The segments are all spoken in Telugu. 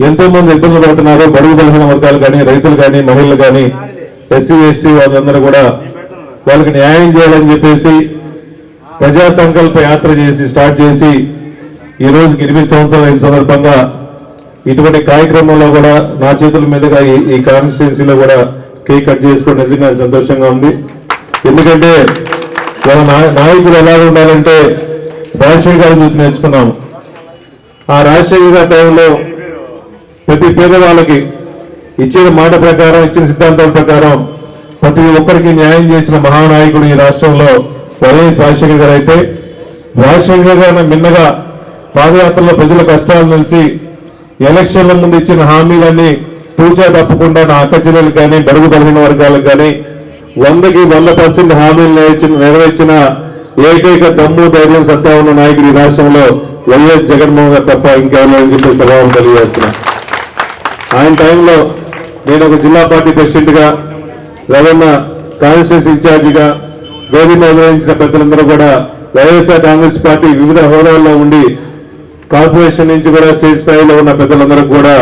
ఎంతో మంది ఇబ్బందులు పడుతున్నారు. బడుగు బలహీన వర్గాలు కానీ రైతులు కానీ మహిళలు కానీ ఎస్సీ ఎస్టీ వాళ్ళందరూ కూడా వాళ్ళకి న్యాయం చేయాలని చెప్పేసి ప్రజా సంకల్ప యాత్ర చేసి స్టార్ట్ చేసి ఈ రోజుకి ఎనిమిది సంవత్సరాలు అయిన సందర్భంగా ఇటువంటి కార్యక్రమంలో కూడా నా చేతుల మీదుగా ఈ- కాన్స్టిట్యున్సీలో కూడా కేక్ కట్ చేసుకోవడం నిజంగా సంతోషంగా ఉంది. ఎందుకంటే వాళ్ళ నా- నాయకులు ఎలా ఉండాలంటే రాజశేఖర్ గారిని చూసి నేర్చుకున్నాము. ఆ రాజశేఖర్ గారి టైంలో ప్రతి పేదవాళ్ళకి ఇచ్చిన మాట ప్రకారం ఇచ్చిన సిద్ధాంతాల ప్రకారం ప్రతి ఒక్కరికి న్యాయం చేసిన మహానాయకుడు ఈ రాష్ట్రంలో వైఎస్ రాజశేఖర్ గారు అయితే రాజశేఖర్ గారిని మిన్నగా పాదయాత్రలో ప్రజల కష్టాలు తెలిసి ఎలక్షన్ల ముందు ఇచ్చిన హామీలన్నీ తూచా తప్పకుండా నా అక్క చెల్లెలకు కానీ బడుగు బలహీన వర్గాలకు కానీ వందకి వంద పర్సెంట్ హామీలు నెరవేర్చిన ఏకైక దమ్ము ధైర్యం సత్తా ఉన్న నాయకుడు ఈ రాష్ట్రంలో వైఎస్ జగన్మోహన్ గారు తప్ప ఇంకెవరో అని చెప్పి సభావం తెలియజేస్తున్నా. ఆయన టైంలో నేను ఒక జిల్లా పార్టీ ప్రెసిడెంట్గా రవణ కాన్స్టిట్యూన్సీ ఇన్ఛార్జిగా గోధుమ నిర్వహించిన పెద్దలందరూ కూడా వైఎస్ఆర్ కాంగ్రెస్ పార్టీ వివిధ హోదాల్లో ఉండి కార్పొరేషన్ నుంచి కూడా స్టేట్ స్థాయిలో ఉన్న పెద్దలందరూ కూడా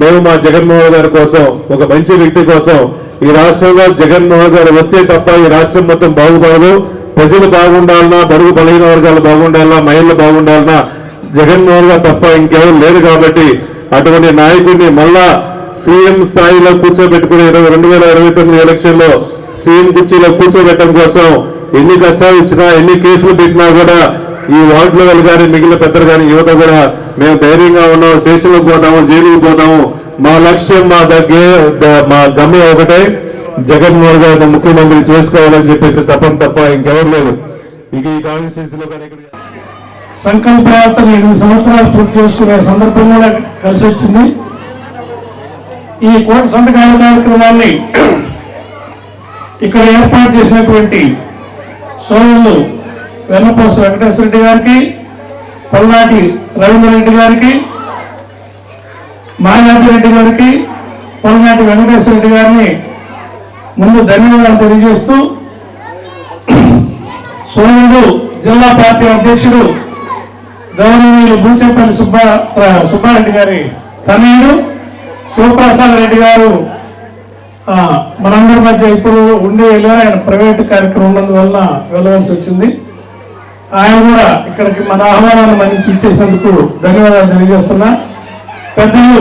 మేము మా జగన్మోహన్ గారి కోసం ఒక మంచి వ్యక్తి కోసం ఈ రాష్ట్రంలో జగన్మోహన్ గారు వస్తే తప్ప ఈ రాష్ట్రం మొత్తం బాగుపడదు. ప్రజలు బాగుండాలన్నా బడుగు బలహీన వర్గాలు బాగుండాలన్నా మహిళలు బాగుండాలన్నా జగన్మోహన్ గారు తప్ప ఇంకెవరు లేరు కాబట్టి అటువంటి నాయకుడిని మళ్ళా సీఎం స్థాయిలో కూర్చోబెట్టుకుని ఇరవై రెండు వేల ఇరవై తొమ్మిది ఎలక్షన్లో సీఎం కుర్చీలో కూర్చోబెట్టడం కోసం ఎన్ని కష్టాలు ఇచ్చినా ఎన్ని కేసులు పెట్టినా కూడా ఈ వార్డులో వాళ్ళు కానీ మిగిలిన పెద్దలు కానీ యువత కూడా మేము ధైర్యంగా ఉన్నాం స్టేషన్లకు పోతాము జైలుకు పోతాము. మా లక్ష్యం మా దగ్గర మా గమ్యం ఒకటే. జగన్మోహన్ గారిని ముఖ్యమంత్రి చేసుకోవాలని చెప్పేసి తప్పని తప్ప ఇంకెవరు లేదు ఇక ఈ కాన్స్టిట్యూన్సీలో సంకల్ప యాత్ర ఎనిమిది సంవత్సరాలు పూర్తి చేసుకునే సందర్భం కూడా కలిసి వచ్చింది. ఈ కోటి సంతకాల కార్యక్రమాన్ని ఇక్కడ ఏర్పాటు చేసినటువంటి సోదరులు వెన్నపోస వెంకటేశ్వర రెడ్డి గారికి పల్నాటి రవీంద్ర రెడ్డి గారికి మాయావతి రెడ్డి గారికి పల్నాటి వెంకటేశ్వర రెడ్డి గారిని ముందు ధన్యవాదాలు తెలియజేస్తూ సోదరుడు జిల్లా పార్టీ అధ్యక్షుడు గౌరవనీయులు బూచేపల్లి సుబ్బా సుబ్బారెడ్డి గారి తనయుడు శివప్రసాద్ రెడ్డి గారు మనందరి మధ్య ఇప్పుడు ఉండే వెళ్ళారు ఆయన ప్రైవేట్ కార్యక్రమం ఉన్నందువలన వెళ్ళవలసి వచ్చింది. ఆయన కూడా ఇక్కడికి మన ఆహ్వానాన్ని మన్నించి ఇచ్చేసేందుకు ధన్యవాదాలు తెలియజేస్తున్నా. పెద్దలు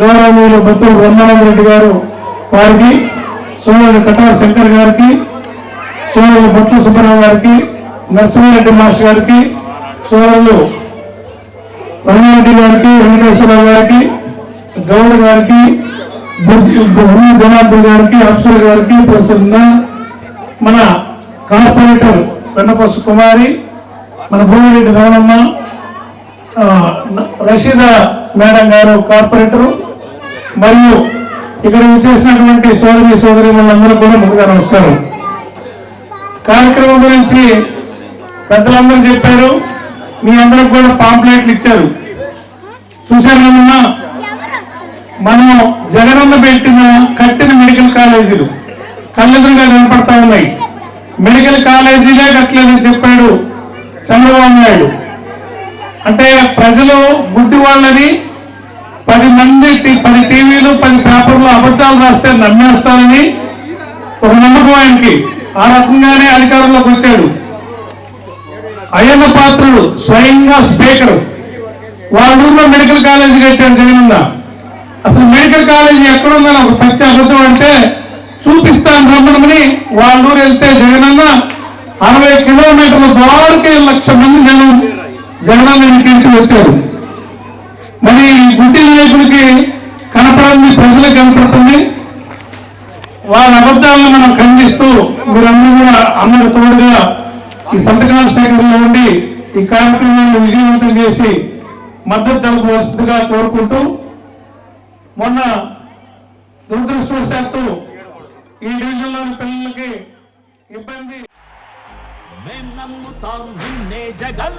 గౌరవనీయులు బతులు బ్రహ్మానంద రెడ్డి గారు వారికి సోదరుడు కటార శంకర్ గారికి సోదరులు బొట్ల సుబ్బారావు గారికి నరసింహారెడ్డి మాస్టర్ గారికి సోదరులు రంగారెడ్డి గారికి వెంకటేశ్వరరావు గారికి గౌడ్ గారికి జనార్దన్ గారికి అప్సర్ గారికి ప్రసన్న మన కార్పొరేటర్ వెన్నపసు కుమారి మన భూమిరెడ్డి రమణమ్మ ఆ, రషీదా మేడం గారు కార్పొరేటర్ మరియు ఇక్కడ చేసినటువంటి సోదరి సోదరి వాళ్ళందరూ కూడా ముందుగా నమస్కారం కార్యక్రమం గురించి పెద్దలందరూ చెప్పారు. మీ అందరం కూడా పాంప్లెట్లు ఇచ్చారు. చూశారు కదమ్మా మనం జగనన్న పెట్టిన కట్టిన మెడికల్ కాలేజీలు కళ్ళెదురుగా కనపడతా ఉన్నాయి. మెడికల్ కాలేజీలే కట్టలేదని చెప్పాడు చంద్రబాబు నాయుడు. అంటే ప్రజలు గుడ్డి వాళ్ళని పది మంది పది టీవీలు పది పేపర్లు అబద్ధాలు రాస్తే నమ్మేస్తారని ఒక నమ్మకం ఆయనకి. ఆ రకంగానే అధికారంలోకి వచ్చాడు. అయ్యన్న పాత్రుడు స్వయంగా స్పీకర్. వాళ్ళ ఊర్లో మెడికల్ కాలేజీ కట్టాడు జగనన్న. అసలు మెడికల్ కాలేజీ ఎక్కడుందని ఒక పచ్చి అబద్ధం అంటే చూపిస్తాను రమ్మడమని వాళ్ళ ఊరు వెళ్తే జగనన్న అరవై కిలోమీటర్ల బారుకే లక్ష మంది జనం జగనన్న ఇంటికి వచ్చారు మరి ఈ గుడ్డి నాయకుడికి కనపడింది ప్రజలకు కనపడుతుంది. వాళ్ళ అబద్ధాలను మనం ఖండిస్తూ మీరందరూ కూడా అందరూ తోడుగా ఈ సంతకాల సేకరణలో ఉండి ఈ కార్యక్రమాన్ని విజయవంతం చేసి మద్దతు తెలపవలసిందిగా కోరుకుంటూ మొన్న దురదృష్టవశాత్తు ఈ డివిజన్లోని పిల్లలకి ఇబ్బంది. నమ్ముతాం నిన్నే జగన్.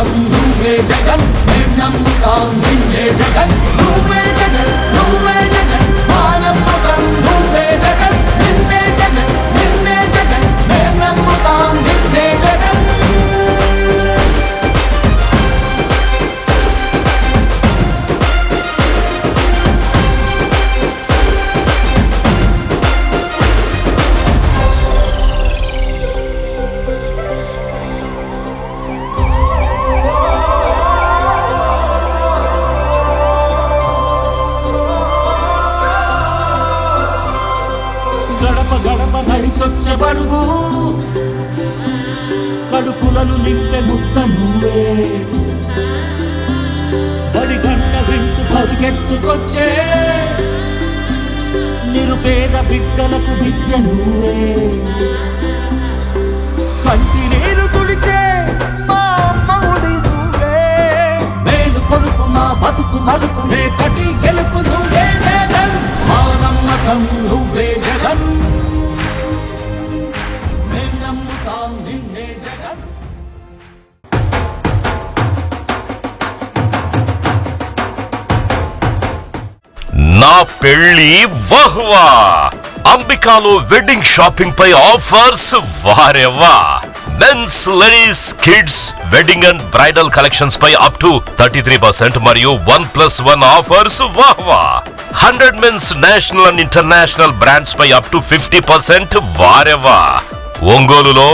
నమ్మకం జగన్ మేం నమ్ముతాం నిన్నే జగన్. గడప కడుపులను నింపే ముద్ద నువ్వే. బడి గంట వింటూ పరిగెత్తుకొచ్చే నిరుపేద బిడ్డలకు విద్య నువ్వే. నిన్నే జగన్ నా పెళ్ళి వహ్వా అంబికాలో వెడ్డింగ్ షాపింగ్ పై offers వారెవ్వా men's ladies kids wedding and bridal collections pi up to thirty three percent మరియు one plus one offers వాహ్వా hundred men's national and international brands pi up to fifty percent వారెవ్వా ఒంగోలులో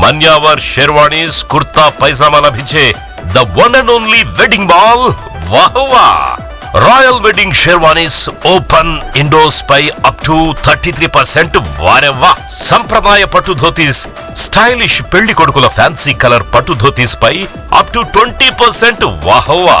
మన్యావర్ షెర్వాణీస్ కుర్తా పైజామా లభించే the one and only wedding mall వాహ్వా. Royal wedding sherwanis open indos pi up to thirty three percent వారెవ్వా. సంప్రదాయ పట్టు ధోతీస్ స్టైలిష్ పెళ్ళి కొడుకుల ఫ్యాన్సీ కలర్ పట్టు ధోతీస్ పై అప్ టు ట్వంటీ పర్సెంట్ వాహవ్వా